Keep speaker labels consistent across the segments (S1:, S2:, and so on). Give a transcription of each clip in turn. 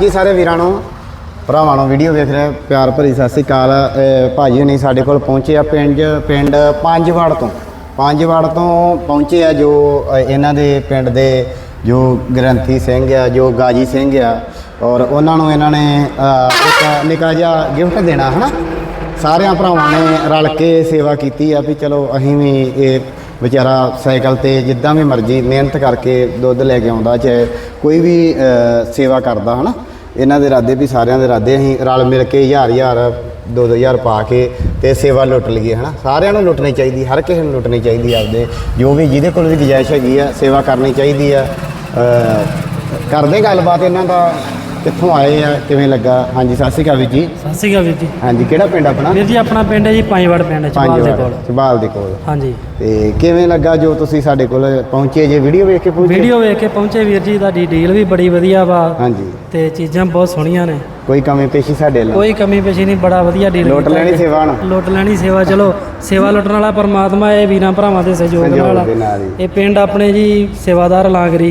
S1: ਜੀ ਸਾਰੇ ਵੀਰਾਂ ਨੂੰ ਭਰਾਵਾਂ ਨੂੰ ਵੀਡੀਓ ਵੇਖ ਰਹੇ ਪਿਆਰ ਭਰੀ ਸਤਿ ਸ੍ਰੀ ਅਕਾਲ। ਅਹ ਭਾਜੀ ਨਹੀਂ ਸਾਡੇ ਕੋਲ ਪਹੁੰਚੇ ਆ ਪਿੰਡ ਪਿੰਡ ਪੰਜਵਾੜ ਤੋਂ। ਪੰਜਵਾੜ ਤੋਂ ਪਹੁੰਚੇ ਆ ਜੋ ਅਹ ਇਹਨਾਂ ਦੇ ਪਿੰਡ ਦੇ ਜੋ ਗ੍ਰੰਥੀ ਸਿੰਘ ਆ ਜੋ ਗਾਜੀ ਸਿੰਘ ਆ ਔਰ ਉਹਨਾਂ ਨੂੰ ਇਹਨਾਂ ਨੇ ਅਹ, ਇੱਕ ਨਿੱਕਾ ਜਿਹਾ ਗਿਫਟ ਦੇਣਾ ਹਨਾ? ਸਾਰਿਆਂ ਭਰਾਵਾਂ ਨੇ ਰਲ ਕੇ ਸੇਵਾ ਕੀਤੀ ਆ ਵੀ ਚਲੋ ਅਸੀਂ ਵੀ ਇਹ ਵਿਚਾਰਾ ਸਾਈਕਲ ਤੇ ਜਿੱਦਾਂ ਵੀ ਮਰਜ਼ੀ ਮਿਹਨਤ ਕਰਕੇ ਦੁੱਧ ਲੈ ਕੇ ਆਉਂਦਾ ਚਾਹੇ ਕੋਈ ਵੀ ਅਹ, ਸੇਵਾ ਕਰਦਾ ਹਨਾ? ਇਹਨਾਂ ਦੇ ਇਰਾਦੇ ਵੀ ਸਾਰਿਆਂ ਦੇ ਇਰਾਦੇ, ਅਸੀਂ ਰਲ ਮਿਲ ਕੇ ਹਜ਼ਾਰ ਹਜ਼ਾਰ, ਦੋ ਦੋ ਹਜ਼ਾਰ ਪਾ ਕੇ ਤੇ ਸੇਵਾ ਲੁੱਟ ਲਈਏ, ਹਨਾ? ਸਾਰਿਆਂ ਨੂੰ ਲੁੱਟਣੀ ਚਾਹੀਦੀ, ਹਰ ਕਿਸੇ ਨੂੰ ਲੁੱਟਣੀ ਚਾਹੀਦੀ ਆ ਆਪਦੇ। ਜੋ ਵੀ ਜਿਹਦੇ ਕੋਲ ਵੀ ਗੁਜਾਇਸ਼ ਹੈਗੀ ਆ, ਸੇਵਾ ਕਰਨੀ ਚਾਹੀਦੀ ਆ। ਕਰਦੇ ਗੱਲਬਾਤ ਇਹਨਾਂ ਦਾ। ਕਿੱਥੋਂ ਆਏ ਆ? ਕਿਵੇਂ ਲੱਗਾ? ਹਾਂਜੀ ਸਤਿ ਸ਼੍ਰੀ ਅਕਾਲ ਵੀਰ ਜੀ।
S2: ਸਤਿ ਸ਼੍ਰੀ ਅਕਾਲ ਵੀਰ ਜੀ।
S1: ਹਾਂਜੀ ਕਿਹੜਾ ਪਿੰਡ ਆਪਣਾ?
S2: ਵੀਰ ਜੀ ਆਪਣਾ ਪਿੰਡ ਹੈ ਜੀ ਪੰਜਵੜ ਪਿੰਡ ਚਵਾਲ ਦੇ ਕੋਲ।
S1: ਚਬਾਲ ਦੇ ਕੋਲ।
S2: ਹਾਂਜੀ।
S1: ਤੇ ਕਿਵੇਂ ਲੱਗਾ ਜੋ ਤੁਸੀਂ ਸਾਡੇ ਕੋਲ ਪਹੁੰਚੇ? ਜੇ ਵੀਡੀਓ ਵੇਖ ਕੇ ਪਹੁੰਚੇ?
S2: ਵੀਡੀਓ ਵੇਖ ਕੇ ਪਹੁੰਚੇ ਵੀਰ ਜੀ ਤੁਹਾਡੀ ਡੀਲ ਵੀ ਬੜੀ ਵਧੀਆ ਵਾ।
S1: ਹਾਂਜੀ।
S2: ਤੇ ਚੀਜ਼ਾਂ ਬਹੁਤ ਸੋਹਣੀਆਂ ਨੇ।
S1: ਕੋਈ ਕਮੀ ਪੇਸ਼ੀ ਸਾਡੇ ਵੱਲੋਂ?
S2: ਕੋਈ ਕਮੀ ਪੇਸ਼ੀ ਨਹੀਂ ਬੜਾ ਵਧੀਆ ਡੀਲ
S1: ਲੁੱਟ ਲੈਣੀ। ਸੇਵਾ ਨੂੰ
S2: ਲੁੱਟ ਲੈਣੀ ਸੇਵਾ ਚਲੋ ਸੇਵਾ ਲੁੱਟਣ ਵਾਲਾ ਪਰਮਾਤਮਾ ਇਹ ਵੀਰਾਂ ਭਰਾਵਾਂ ਦੇ ਸਹਿਯੋਗ ਨਾਲ
S1: ਨਾਲ।
S2: ਇਹ ਪਿੰਡ ਆਪਣੇ ਜੀ ਸੇਵਾਦਾਰ ਲਾਂਗਰੀ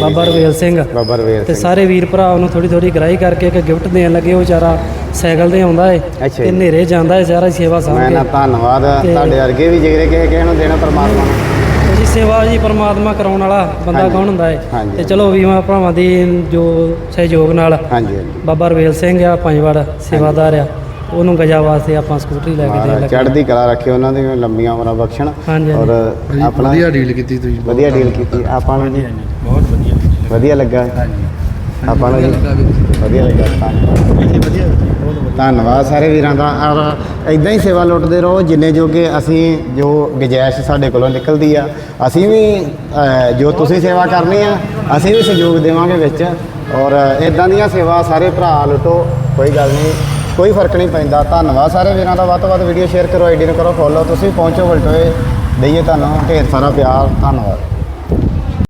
S2: ਬਾਬਾ ਰਵੇਲ ਸਿੰਘ।
S1: ਬਾਬਾ ਰਵੇਲ
S2: ਤੇ ਸਾਰੇ ਵੀਰ ਭਰਾ ਉਹਨੂੰ ਥੋੜੀ ਥੋੜੀ ਗ੍ਰਾਈ ਕਰਕੇ ਇੱਕ ਗਿਫਟ ਦੇਣ ਲੱਗੇ ਉਹ ਵਿਚਾਰਾ ਸਾਈਕਲ ਤੇ ਆਉਂਦਾ ਏ ਤੇ। ਹਨੇਰੇ ਜਾਂਦਾ ਏ ਸਾਰਾ ਸੇਵਾ
S1: ਮੈਂ
S2: ਸਾਂਭ
S1: ਨਾ
S2: ਕੇ
S1: ਧੰਨਵਾਦ
S2: ਤੇ-
S1: ਤੁਹਾਡੇ ਵਰਗੇ ਵੀ ਜਿਹੜੇ ਕਿਸੇ ਕਿਸੇ ਨੂੰ ਦੇਣਾ ਪਰਮਾਤਮਾ ਨੂੰ।
S2: ਜੀ ਸੇਵਾ ਜੀ ਪਰਮਾਤਮਾ ਕਰਾਉਣ ਵਾਲਾ ਬੰਦਾ
S1: ਹਾਂਜੀ।
S2: ਕੌਣ ਹੁੰਦਾ
S1: ਹਾਂਜੀ।
S2: ਤੇ ਚਲੋ ਵੀਵਾਂ ਭਰਾਵਾਂ ਦੀ ਜੋ ਸਹਿਯੋਗ ਨਾਲ
S1: ਹਾਂਜੀ ਹਾਂਜੀ।
S2: ਬਾਬਾ ਰਵੇਲ ਸਿੰਘ ਆ ਪੰਜਵਾੜ ਸੇਵਾਦਾਰ ਆ ਉਹਨੂੰ ਗਜਾ ਵਾਸਤੇ ਆਪਾਂ ਸਕੂਟਰੀ ਲੈ ਕੇ
S1: ਮਹਾਰਾਜ
S2: ਲੱਗੇ
S1: ਚੜ੍ਹਦੀ ਕਲਾ ਰੱਖੇ ਉਹਨਾਂ ਦੀਆਂ ਲੰਬੀਆਂ ਉਮਰਾਂ ਬਖਸ਼ਣ।
S2: ਹਾਂਜੀ,
S1: ਔਰ
S2: ਹਾਂਜੀ।
S1: ਆਪਣਾ
S3: ਵਧੀਆ ਡੀਲ ਕੀਤੀ ਤੁਸੀਂ
S1: ਵਧੀਆ ਡੀਲ ਕੀਤੀ। ਆਪਾਂ ਨੂੰ ਜੀ
S3: ਬਹੁਤ ਵਧੀਆ
S1: ਵਧੀਆ ਲੱਗਾ। ਆਪਾਂ ਨੂੰ ਵਧੀਆ ਲੱਗਾ। ਧੰਨਵਾਦ ਸਾਰੇ ਵੀਰਾਂ ਦਾ। ਔਰ ਇਦਾਂ ਹੀ ਸੇਵਾ ਲੁੱਟਦੇ ਰਹੋ ਜਿੰਨੇ ਜੋ ਕਿ ਅਸੀਂ ਜੋ ਗੁਜਾਇਸ਼ ਸਾਡੇ ਕੋਲੋਂ ਨਿਕਲਦੀ ਆ। ਅਸੀਂ ਵੀ ਅਹ, ਜੋ ਤੁਸੀਂ ਸੇਵਾ ਕਰਨੀ ਆ ਅਸੀਂ ਵੀ ਸਹਿਯੋਗ ਦੇਵਾਂਗੇ ਵਿੱਚ। ਔਰ ਇਦਾਂ ਦੀਆਂ ਸੇਵਾ ਸਾਰੇ ਭਰਾ ਲੁੱਟੋ ਕੋਈ ਗੱਲ ਨਹੀਂ ਕੋਈ ਫ਼ਰਕ ਨਹੀਂ ਪੈਂਦਾ। ਧੰਨਵਾਦ ਸਾਰੇ ਵੀਰਾਂ ਦਾ ਵੱਧ ਤੋਂ ਵੱਧ ਵੀਡੀਓ ਸ਼ੇਅਰ ਕਰੋ ਆਈਡੀ ਨੂੰ ਕਰੋ ਫੋਲੋ ਤੁਸੀਂ ਪਹੁੰਚੋ ਵਲਟੋਏ ਦਈਏ ਤੁਹਾਨੂੰ ਢੇਰ ਸਾਰਾ ਪਿਆਰ ਧੰਨਵਾਦ।